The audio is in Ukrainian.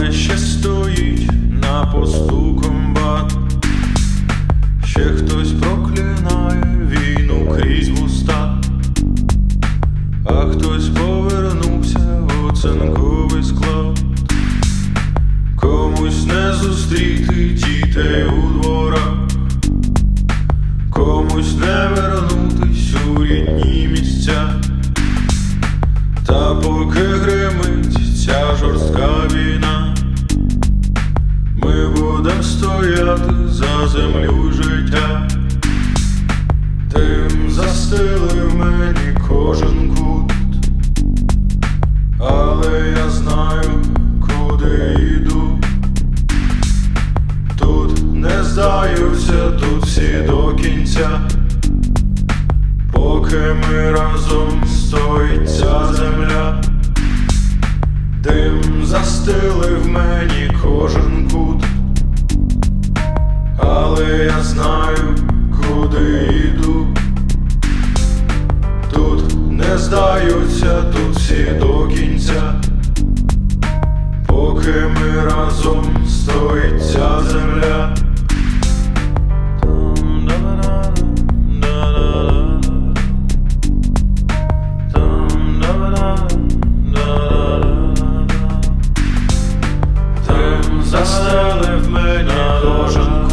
але ще стоїть на посту комбат, ще хтось проклинає війну крізь вуста, а хтось повернувся в оцинковий склад, комусь не зустріти дітей у дворах, комусь не вернутись у рідні місця. Та поки гримить ця жорстка війна. Стояти за землю життя. Тим застелив мені кожен кут, але я знаю, куди йду. Тут не здаються, тут всі до кінця. Поки ми разом стоїть ця земля, дим застелив мені але я знаю, куди йду. Тут не здаються, тут всі до кінця, поки ми разом стоїть ця земля. Застелив мене кожен